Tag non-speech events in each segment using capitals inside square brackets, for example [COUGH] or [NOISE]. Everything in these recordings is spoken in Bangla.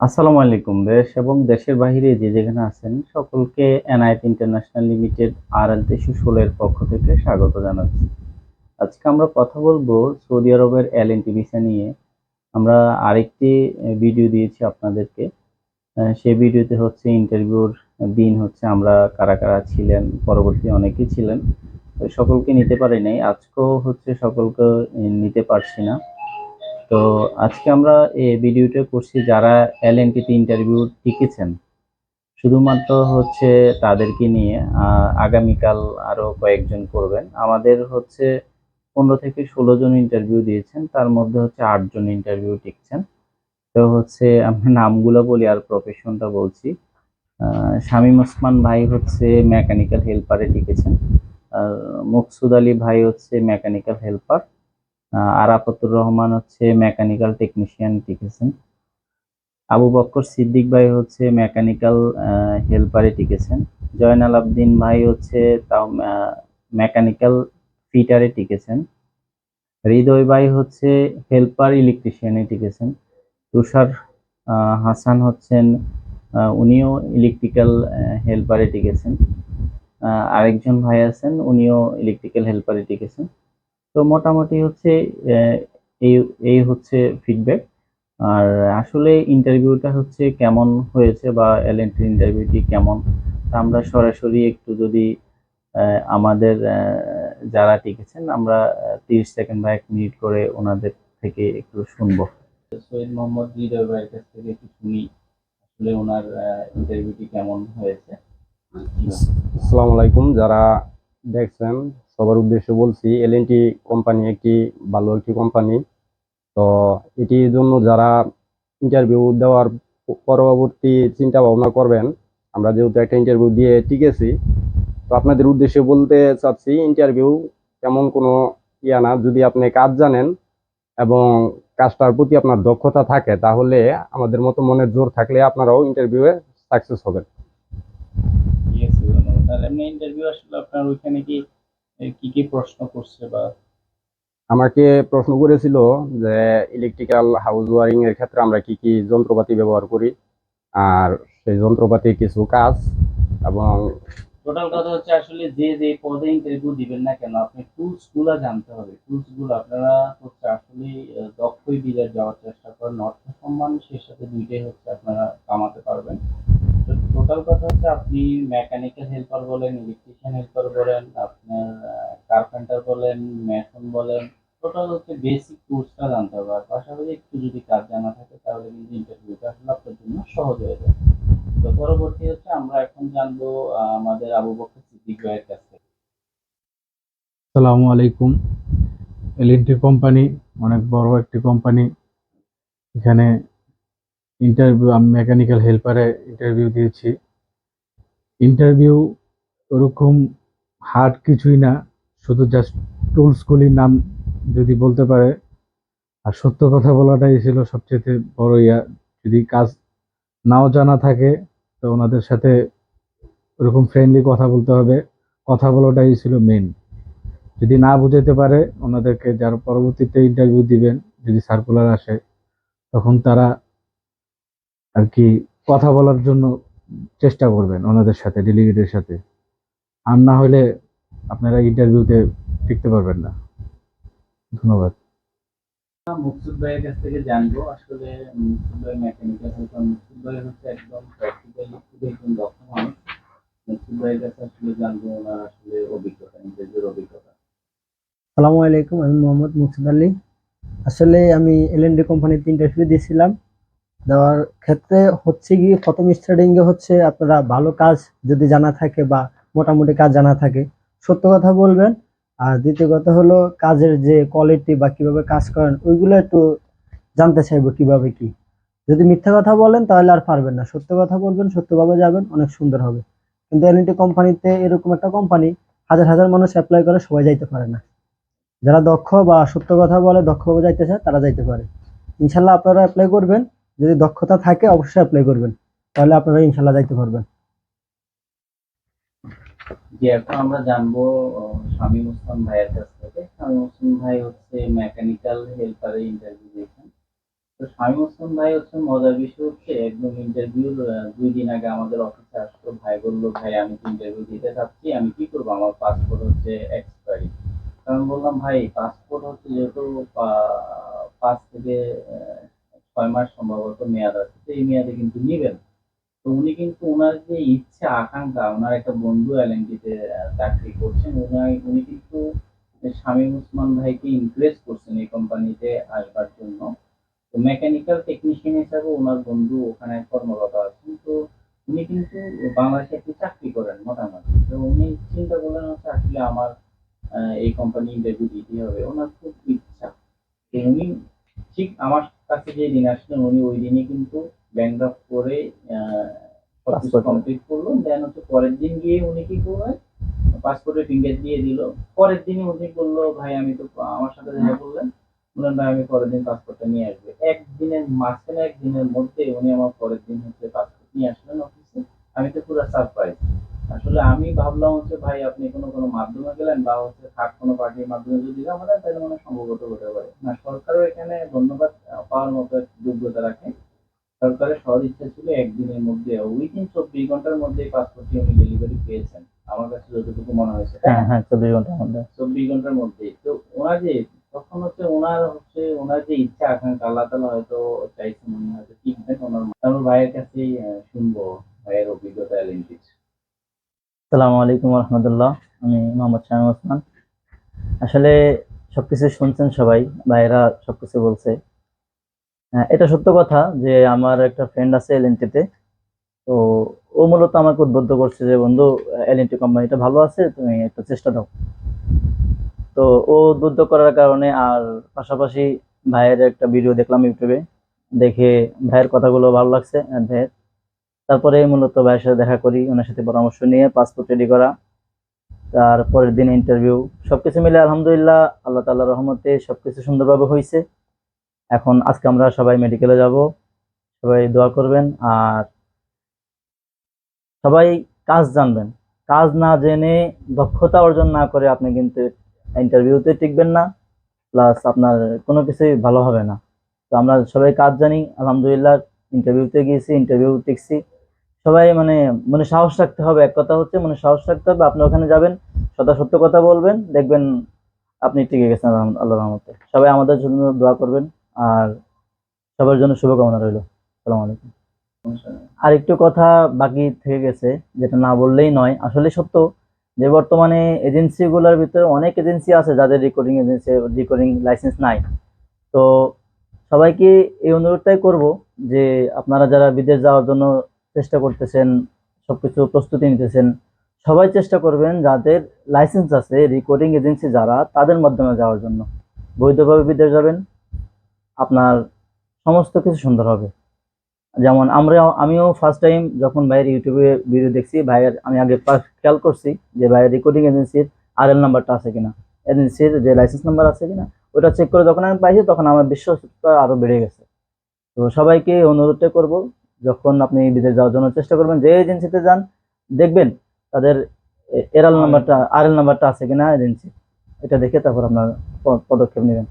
আসসালামু আলাইকুম, দেশ এবং দেশের বাইরে যে যেখানে আছেন, সকলকে NIT international limited R L তেইশশো ষোলোর পক্ষ থেকে স্বাগত জানাচ্ছি। আজকে আমরা কথা বলব সৌদি আরবের এল এন ভিসা নিয়ে। আমরা আরেকটি ভিডিও দিয়েছি আপনাদেরকে। সেই ভিডিওতে হচ্ছে ইন্টারভিউর দিন হচ্ছে আমরা কারা কারা ছিলেন, পরবর্তী অনেকেই ছিলেন। সকলকে নিতে পারি নাই, আজকেও হচ্ছে সকলকে নিতে পারছি না। তো আজকে আমরা এই ভিডিওটা করছি যারা এলএনটিতে ইন্টারভিউ টিকেছেন শুধুমাত্র হচ্ছে তাদেরকে নিয়ে আগামীকাল আরও কয়েকজন করবেন। আমাদের হচ্ছে পনেরো থেকে ষোলো জন ইন্টারভিউ দিয়েছেন, তার মধ্যে হচ্ছে আটজন ইন্টারভিউ টিকছেন তো হচ্ছে আমরা নামগুলো বলি আর প্রফেশনটা বলছি। শামীম ওসমান ভাই হচ্ছে মেকানিক্যাল হেল্পারে টিকেছেন আর মকসুদ আলী ভাই হচ্ছে মেকানিক্যাল হেল্পার আরাফাতুর রহমান হচ্ছে মেকানিক্যাল টেকনিশিয়ান টিকেছেন। আবু বক্কর সিদ্দিক ভাই হচ্ছে মেকানিক্যাল হেল্পারে টিকেছেন। জয়নাল আবদিন ভাই হচ্ছে তাও মেকানিক্যাল ফিটারে টিকেছেন। হৃদয় ভাই হচ্ছে হেল্পার ইলেকট্রিশিয়ানে টিকেছেন। তুষার হাসান হচ্ছেন উনিও ইলেকট্রিক্যাল হেল্পারে টিকেছেন। আরেকজন ভাই আছেন, উনিও ইলেকট্রিক্যাল হেল্পারে টিকেছেন। তো মোটামুটি হচ্ছে এই এই হচ্ছে ফিডব্যাক আর আসলে ইন্টারভিউটা হচ্ছে কেমন হয়েছে বা এলএনটি ইন্টারভিউটি কেমন তা আমরা সরাসরি একটু যদি আমাদের যারা টিকেছেন আমরা তিরিশ সেকেন্ড বা এক মিনিট করে ওনাদের থেকে একটু শুনব। সৈয়দ মোহাম্মদ হৃদয় ভাইয়ের কাছ থেকে একটু শুনি আসলে ওনার ইন্টারভিউটি কেমন হয়েছে? আসসালামু আলাইকুম যারা দেখছেন সবার উদ্দেশ্যে বলছি এলএনটি কোম্পানি একটি ভালো একটি কোম্পানি তো এটির জন্য যারা ইন্টারভিউ দেওয়ার পরবর্তী চিন্তা ভাবনা করবেন, আমরা যেহেতু একটা ইন্টারভিউ দিয়ে টিকেছি, তো আপনাদের উদ্দেশ্যে বলতে চাচ্ছি ইন্টারভিউ তেমন কোনো ইয়া না। যদি আপনি কাজ জানেন এবং কাজটার প্রতি আপনার দক্ষতা থাকে, তাহলে আমাদের মতো মনের জোর থাকলে আপনারাও ইন্টারভিউয়ে সাকসেস হবেন। ইন্টারভিউ আসলে আপনার ওইখানে কি কি কি প্রশ্ন করছে বা? আমাকে প্রশ্ন করেছিল যে ইলেকট্রিক্যাল হাউস ওয়ারিং এর ক্ষেত্রে আমরা কি কি যন্ত্রপাতি ব্যবহার করি আর সেই যন্ত্রপাতির কিছু কাজ এবং টোটাল কথা হচ্ছে আসলে যে যে পদে ইন্টারভিউ দিবেন না কেন আপনি টুলসগুলা জানতে হবে। টুলসগুলো আপনারা হচ্ছে আসলে দক্ষই বিদেশ যাওয়ার চেষ্টা করেন অর্থ সম্মান সেই সাথে দুইটাই হচ্ছে আপনারা কামাতে পারবেন। টোটাল কথা হচ্ছে আপনি মেকানিক্যাল হেল্পার বলেন ইলেকট্রিশিয়ান হেল্পার বলেন আপনার কার্পেন্টার বলেন, মেশন বলেন টোটাল হচ্ছে বেসিক টুলসটা জানতে হবে। আর পাশাপাশি একটু যদি কাজ জানা থাকে, তাহলে কিন্তু ইন্টারভিউটা আসলে আপনার জন্য সহজ হয়ে যাবে তো পরবর্তী হচ্ছে আমরা এখন জানব আমাদের আবু বকর সিদ্দিক ভাইয়ের কাছ থেকে। আসসালামু আলাইকুম। এলএনটি কোম্পানি অনেক বড় একটি কোম্পানি এখানে ইন্টারভিউ আমি মেকানিক্যাল হেল্পারে ইন্টারভিউ দিয়েছি। ইন্টারভিউ ওরকম হার্ড কিছুই না। শুধু জাস্ট টুলসগুলির নাম যদি বলতে পারে, আর সত্য কথা বলাটাই ছিল সবচেয়ে বড় ইয়া। যদি কাজ নাও জানা থাকে, তো ওনাদের সাথে ওরকম ফ্রেন্ডলি কথা বলতে হবে। কথা বলাটাই ছিল মেন যদি না বুঝাতে পারে, ওনাদেরকে যারা পরবর্তীতে ইন্টারভিউ দিবেন, যদি সার্কুলার আসে, তখন তারা আর কি কথা বলার জন্য চেষ্টা করবেন ওনাদের সাথে ডেলিগেটের সাথে। আর না হলে আপনারা ইন্টারভিউতে টিকতে পারবেন না। ধন্যবাদ। মুকসুদ ভাইয়ের কাছ থেকে জানব আসলে মুকসুদ ভাই মেকানিক্যাল হেল্পার মুকসুদ ভাই হচ্ছে একদম প্র্যাকটিক্যালি খুব একজন দক্ষ মানুষ। মুকসুদ ভাইয়ের কাছে আসলে জানব ওনার আসলে অভিজ্ঞতা ইন্টারভিউর অভিজ্ঞতা। সালামু আলাইকুম আমি মোহাম্মদ মুকসুদ আলী। আসলে আমি এলএনডি কোম্পানিতে ইন্টারভিউ দিয়েছিলাম। দেওয়ার ক্ষেত্রে হচ্ছে কি প্রথম স্টার্টিংয়ে হচ্ছে আপনারা ভালো কাজ যদি জানা থাকে বা মোটামুটি কাজ জানা থাকে সত্য কথা বলবেন। আর দ্বিতীয় কথা হলো, কাজের যে কোয়ালিটি বা কীভাবে কাজ করেন, ওইগুলো একটু জানতে চাইব কীভাবে কি। যদি মিথ্যা কথা বলেন, তাহলে আর পারবেন না। সত্য কথা বলবেন, সত্যভাবে যাবেন, অনেক সুন্দর হবে। কিন্তু এলএনডি কোম্পানিতে এরকম একটা কোম্পানি হাজার হাজার মানুষ অ্যাপ্লাই করে, সবাই যাইতে পারে না। যারা দক্ষ বা সত্য কথা বলে, দক্ষভাবে যাইতে চায়, তারা যাইতে পারে। ইনশাল্লাহ আপনারা অ্যাপ্লাই করবেন। যদি দক্ষতা থাকে, অবশ্যই অ্যাপ্লাই করবেন। তাহলে আপনারা ইনশাল্লাহ যাইতে পারবেন। এখন আমরা জানব শামীম ভাইয়ের কাছ থেকে। ওসমান ভাই হচ্ছে মেকানিক্যাল হেল্পারে ইন্টারভিউ দিয়েছেন। তো হোসেন ভাই হচ্ছে মজার বিষয় হচ্ছে, একদম দুই দিন আগে আমাদের অফিসে আসতো ভাই বলল, ভাই, আমি ইন্টারভিউ দিতে চাচ্ছি, আমি কি করব? আমার পাসপোর্ট হচ্ছে এক্সপায়ারি আমি বললাম, ভাই পাসপোর্ট হচ্ছে যেহেতু পাঁচ থেকে ছয় মাস সম্ভবত মেয়াদ আছে, তো এই মেয়াদে কিন্তু নিবেন। তো উনি কিন্তু ওনার যে ইচ্ছা, আকাঙ্ক্ষা ওনার একটা বন্ধু এলএনটিতে চাকরি করছেন উনি উনি কিন্তু শামীম ওসমান ভাইকে ইমপ্রেস করছেন এই কোম্পানিতে আসবার জন্য। তো মেকানিক্যাল টেকনিশিয়ান হিসাবে ওনার বন্ধু ওখানে কর্মরত আছেন। তো উনি কিন্তু বাংলাদেশে একটি চাকরি করেন মোটামুটি। তো উনি চিন্তা করলেন হচ্ছে আসলে আমার এই কোম্পানি ইন্টারভিউ দিতে হবে। ওনার খুব ইচ্ছা। উনি ঠিক আমার কাছে যে দিন আসলেন, উনি ওই দিনই কিন্তু ব্যাংক করে Passport. কমপ্লিট করল দেন হচ্ছে পরের দিন গিয়ে উনি কি করলেন? পাসপোর্টের ফিঙ্গার দিয়ে দিল। পরের দিনই উনি বলল ভাই আমি তো আমার সাথে দেখা করলেন। বললেন ভাই আমি পরের দিন পাসপোর্টটা নিয়ে আসবে। একদিনের মাঝখানে একদিনের মধ্যে উনি আমার পরের দিন হচ্ছে পাসপোর্ট নিয়ে আসলেন অফিসে আমি তো পুরো সারপ্রাইজ আসলে আমি ভাবলাম হচ্ছে ভাই আপনি কোনো কোনো মাধ্যমে গেলেন বা হচ্ছে থার্ড কোনো পার্টির মাধ্যমে যদি দেন তাহলে মনে সম্ভবত হতে পারে। না সরকারও এখানে ধন্যবাদ পাওয়ার মতো যোগ্যতা রাখে। সরকারের সহজ ইচ্ছা ছিল একদিনের মধ্যে। উইদিন চব্বিশ ঘণ্টার মধ্যে পাসপোর্টটি উনি ডেলিভারি পেয়েছেন। আমার কাছে যতটুকু মনে হয়েছে। হ্যাঁ হ্যাঁ চব্বিশ ঘণ্টার মধ্যে। চব্বিশ ঘণ্টার মধ্যে। তো ওনার যে তখন হচ্ছে ওনার হচ্ছে ওনার যে ইচ্ছা আকাঙ্ক্ষা আল্লাহ তালা হয়তো চাইছে মনে হয়তো ঠিকবেন ওনার তারপর ভাইয়ের কাছেই শুনব ভাইয়ের অভিজ্ঞতা এলএনটির আসসালামু আলাইকুম রহমতুল্লাহ। আমি মোহাম্মদ শামীম ওসমান। আসলে সবকিছু শুনছেন সবাই। ভাইয়েরা সবকিছু বলছে। এটা সত্য কথা যে আমার একটা ফ্রেন্ড আছে এলএনটিতে তো। ও মূলত আমাকে উদ্বুদ্ধ করছে যে, বন্ধু এলএনটি কোম্পানিটা ভালো আছে, তুমি একটু চেষ্টা দাও। তো ও উদ্বুদ্ধ করার কারণে আর পাশাপাশি ভাইয়ের একটা ভিডিও দেখলাম ইউটিউবে। দেখে ভাইয়ের কথাগুলো ভালো লাগছে ভাইয়ের। তারপরে মূলত ভাইয়ের সাথে দেখা করি, ওনার সাথে পরামর্শ নিয়ে পাসপোর্ট রেডি করা। তারপরের দিন ইন্টারভিউ সবকিছু মিলে আলহামদুলিল্লাহ, আল্লাহ তাল্লাহ রহমতে সবকিছু সুন্দরভাবে হয়েছে এখন আজকে আমরা সবাই মেডিকেলে যাব। সবাই দোয়া করবেন আর সবাই কাজ জানবেন। কাজ না জেনে দক্ষতা অর্জন না করে আপনি কিন্তু ইন্টারভিউতে টিকবেন না। প্লাস আপনার কোনো কিছুই ভালো হবে না। তো আমরা সবাই কাজ জানি, আলহামদুলিল্লাহ ইন্টারভিউতে গিয়েছি ইন্টারভিউ টিকছি। সবাই মানে মনে সাহস রাখতে হবে, এক কথা হচ্ছে মনে সাহস রাখতে হবে। আপনি ওখানে যাবেন, সদা সত্য কথা বলবেন, দেখবেন আপনি টিকে গেছেন আল্লাহ রহমতে। সবাই আমাদের জন্য দোয়া করবেন। আর সবার জন্য শুভকামনা রইল। সালাম আলাইকুম। আর একটু কথা বাকি থেকে গেছে, যেটা না বললেই নয়। আসলে সত্য যে বর্তমানে এজেন্সিগুলোর ভিতরে অনেক এজেন্সি আছে যাদের রেকর্ডিং এজেন্সি রেকর্ডিং লাইসেন্স নাই। তো সবাইকে এই অনুরোধটাই করব যে আপনারা যারা বিদেশ যাওয়ার জন্য চেষ্টা করতেছেন, সবকিছু প্রস্তুতি নিতেছেন, সবাই চেষ্টা করবেন যাদের লাইসেন্স আছে রেকর্ডিং এজেন্সি যারা, তাদের মাধ্যমে যাওয়ার জন্য। বৈধভাবে বিদেশ যাবেন আপনার সমস্ত কিছু সুন্দর হবে। যেমন আমরা, আমিও ফার্স্ট টাইম যখন ভাইয়ের ইউটিউবে ভিডিও দেখছি, ভাইয়ের, আমি আগে খেয়াল করছি যে ভাইয়ের রেকর্ডিং এজেন্সির আর এল নাম্বারটা আছে কিনা এজেন্সির যে লাইসেন্স নাম্বার আছে কিনা, ওটা চেক করে যখন আমি পাইছি, তখন আমার বিশ্বস্ততা আরও বেড়ে গেছে। তো সবাইকে অনুরোধটা করব, যখন আপনি বিদেশ যাওয়ার জন্য চেষ্টা করবেন, যে এজেন্সিতে যান, দেখবেন তাদের এরাল নাম্বারটা আর এল নাম্বারটা আছে কিনা এজেন্সি এটা দেখে তারপর আপনার পদক্ষেপ নেবেন।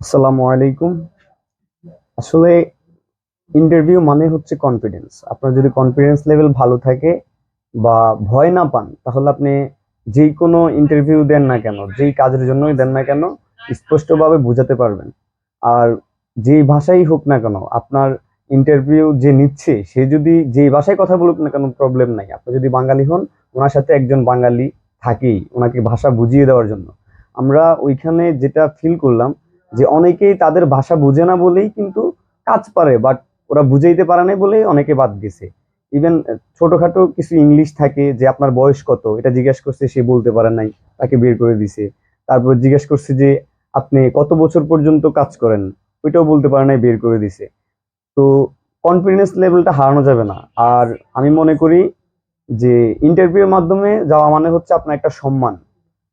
আসসালামু আলাইকুম। আসলে ইন্টারভিউ মানে হচ্ছে কনফিডেন্স আপনার যদি কনফিডেন্স লেভেল ভালো থাকে বা ভয় না পান, তাহলে আপনি যেই কোনো ইন্টারভিউ দেন না কেন, যেই কাজের জন্যই দেন না কেন, স্পষ্টভাবে বোঝাতে পারবেন। আর যেই ভাষাই হোক না কেন, আপনার ইন্টারভিউ যে নিচ্ছে, সে যদি যেই ভাষায় কথা বলুক না কেন প্রবলেম নাই। আপনি যদি বাঙালি হন, ওনার সাথে একজন বাঙালি থাকেই, ওনাকে ভাষা বুঝিয়ে দেওয়ার জন্য। আমরা ওইখানে যেটা ফিল করলাম যে অনেকেই তাদের ভাষা বুঝে না বলেই কিন্তু কাজ পারে বাট ওরা বুঝাইতে পারে না বলেই অনেকে বাদ গেছে। ইভেন ছোটখাটো কিছু ইংলিশ থাকে যে আপনার বয়স কত, এটা জিজ্ঞেস করছে, সে বলতে পারে নাই, তাকে বের করে দিছে। তারপর জিজ্ঞেস করছে যে, আপনি কত বছর পর্যন্ত কাজ করেন? ওইটাও বলতে পারে নাই, বের করে দিছে। তো কনফিডেন্স লেভেলটা হারানো যাবে না। আর আমি মনে করি যে ইন্টারভিউর মাধ্যমে যাওয়া মানে হচ্ছে আপনার একটা সম্মান।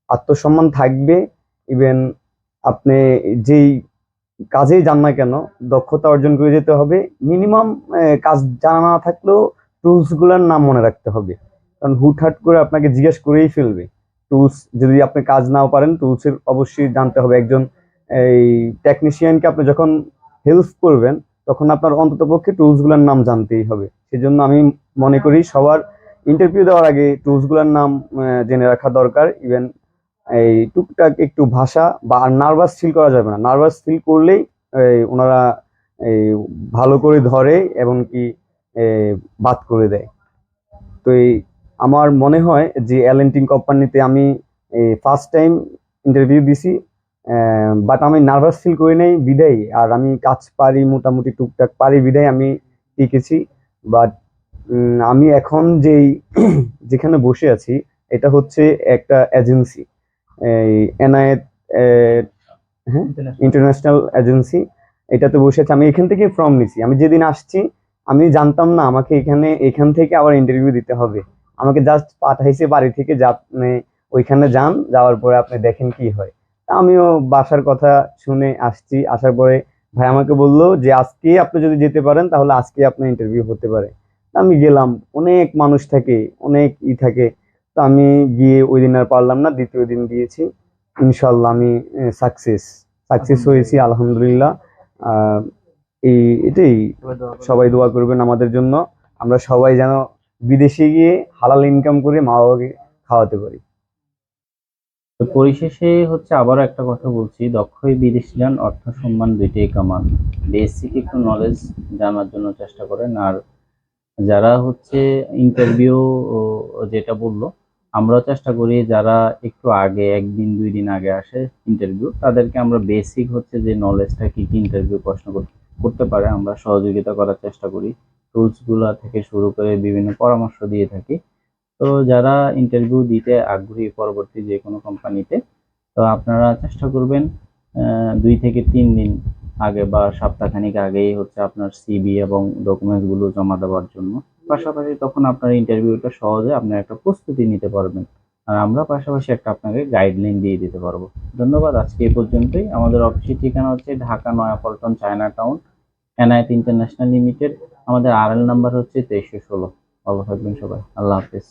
আত্মসম্মান থাকবে ইভেন আপনি যেই কাজেই যান না কেন, দক্ষতা অর্জন করে যেতে হবে। মিনিমাম কাজ জানা না থাকলেও টুলসগুলার নাম মনে রাখতে হবে। কারণ হুটহাট করে আপনাকে জিজ্ঞেস করেই ফেলবে। টুলস, যদি আপনি কাজ নাও পারেন, টুলসের অবশ্যই জানতে হবে। একজন, এই টেকনিশিয়ানকে আপনি যখন হেল্প করবেন, তখন আপনার অন্ততপক্ষে টুলসগুলোর নাম জানতেই হবে। সেজন্য আমি মনে করি সবার ইন্টারভিউ দেওয়ার আগে টুলসগুলোর নাম জেনে রাখা দরকার। ইভেন এই টুকটাক একটু ভাষা বা নার্ভাস ফিল করা যাবে না। নার্ভাস ফিল করলেই ওনারা এই ভালো করে ধরে এবং কি বাদ করে দেয়। তো এই আমার মনে হয় যে অ্যালেন্টিং কোম্পানিতে আমি ফার্স্ট টাইম ইন্টারভিউ দিছি বাট আমি নার্ভাস ফিল করি নাই, বিদায়। আর আমি কাজ পারি, মোটামুটি টুকটাক পারি, বিদায় আমি টিকেছি। বাট আমি এখন যেই [CLEARS THROAT] যেখানে বসে আছি, এটা হচ্ছে একটা এজেন্সি এনআইএ হ্যাঁ? ইন্টারন্যাশনাল এজেন্সি এটাতে বসে আছি আমি এখান থেকে ফর্ম নিছি। আমি যেদিন আসছি আমি জানতাম না আমাকে এখানে এখান থেকে আবার ইন্টারভিউ দিতে হবে। আমাকে জাস্ট পাঠাইছে বাড়ি থেকে যা আপনি ওইখানে যান যাওয়ার পরে আপনি দেখেন কি হয়। তা আমিও বাসার কথা শুনে আসছি। আসার পরে ভাই আমাকে বলল যে আজকে আপনি যদি যেতে পারেন তাহলে আজকে আপনার ইন্টারভিউ হতে পারে। তা আমি গেলাম। অনেক মানুষ থাকে অনেক ই থাকে। তো আমি গিয়ে ওই দিন আর পারলাম না দ্বিতীয় দিন দিয়েছি। ইনশাল্লাহ আমি সাকসেস সাকসেস হয়েছি আলহামদুলিল্লাহ। আহ, এই এটাই সবাই দোয়া করবেন। আমাদের জন্য। আমরা সবাই যেন বিদেশে গিয়ে হালাল ইনকাম করে মা বাবাকে খাওয়াতে পারি। তো পরিশেষে হচ্ছে আবারও একটা কথা বলছি দক্ষই বিদেশ যান অর্থ সম্মান দুইটাই কামান। বেসিক একটু নলেজ জানার জন্য চেষ্টা করেন। আর যারা হচ্ছে ইন্টারভিউ যেটা বলল আমরাও চেষ্টা করি যারা একটু আগে, একদিন, দুই দিন আগে আসে ইন্টারভিউ তাদেরকে আমরা বেসিক হচ্ছে যে নলেজটা কি কি ইন্টারভিউ প্রশ্ন করতে পারে, আমরা সহযোগিতা করার চেষ্টা করি। টুলসগুলো থেকে শুরু করে বিভিন্ন পরামর্শ দিয়ে থাকি। তো যারা ইন্টারভিউ দিতে আগ্রহী পরবর্তী যে কোনো কোম্পানিতে তো আপনারা চেষ্টা করবেন দুই থেকে তিন দিন আগে বা সপ্তাহখানিক আগেই হচ্ছে আপনার সিবি এবং ডকুমেন্টসগুলো জমা দেওয়ার জন্য। পাশাপাশি তখন আপনার ইন্টারভিউটা সহজে আপনার একটা প্রস্তুতি নিতে পারবেন। আর আমরা পাশাপাশি একটা আপনাকে গাইডলাইন দিয়ে দিতে পারব। ধন্যবাদ, আজকে এই পর্যন্তই। আমাদের অফিসের ঠিকানা হচ্ছে Dhaka, Nayapaltan China town NIT international limited. আমাদের আর নাম্বার হচ্ছে তেইশশো ষোলো। ভালো থাকবেন সবাই। আল্লাহ হাফিজ।